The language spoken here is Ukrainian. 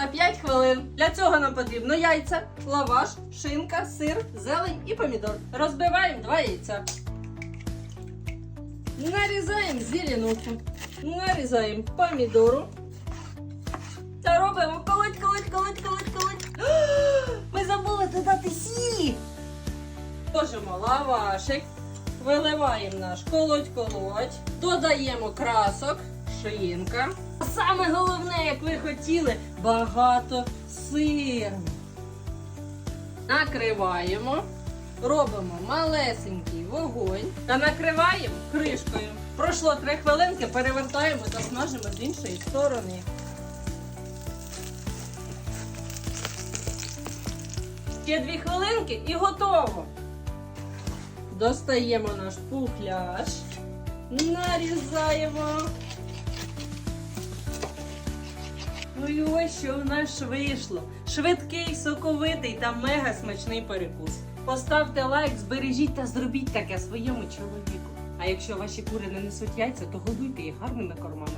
за 5 хвилин. Для цього нам потрібно яйця, лаваш, шинка, сир, зелень і помідор. Розбиваємо два яйця. Нарізаємо зеленуху. Нарізаємо помідору. Та робимо колоть, колоть, колоть, колоть, колоть. Ми забули додати сіль. Ложимо лавашик, виливаємо наш колоть-колоть, додаємо красок, шинка. Саме головне, як ви хотіли, багато сиру. Накриваємо, робимо малесенький вогонь та накриваємо кришкою. Пройшло 3 хвилинки, перевертаємо та смажимо з іншої сторони. Ще дві хвилинки і готово. Достаємо наш пухляш, нарізаємо. Ну і ось що в нас вийшло. Швидкий, соковитий та мега смачний перекус. Поставте лайк, збережіть та зробіть таке своєму чоловіку. А якщо ваші кури не несуть яйця, то годуйте їх гарними кормами.